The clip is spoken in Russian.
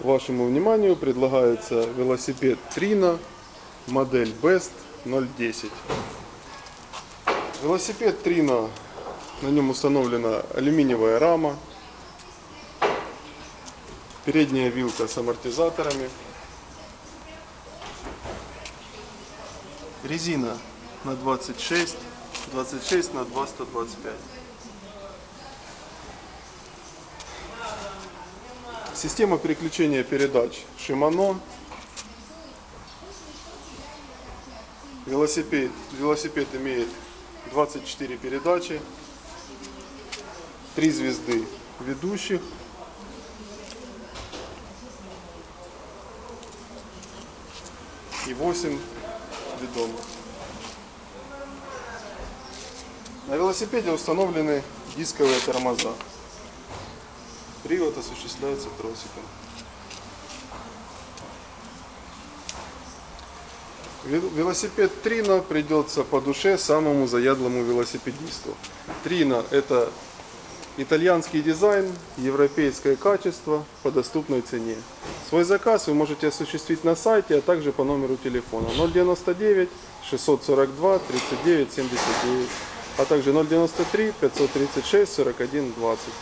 Вашему вниманию предлагается велосипед Trina, модель Best 010. Велосипед Trina, на нем установлена алюминиевая рама, передняя вилка с амортизаторами, резина на 26, 26 на 2, Система переключения передач Shimano. Велосипед, велосипед имеет 24 передачи, 3 звезды ведущих. И 8 ведомых. На велосипеде установлены дисковые тормоза. Привод осуществляется тросиком. Вел- Велосипед Трина придется по душе самому заядлому велосипедисту. Трина это итальянский дизайн, европейское качество по доступной цене. Свой заказ вы можете осуществить на сайте, а также по номеру телефона 099 642 39 79, а также 093 536 41 20.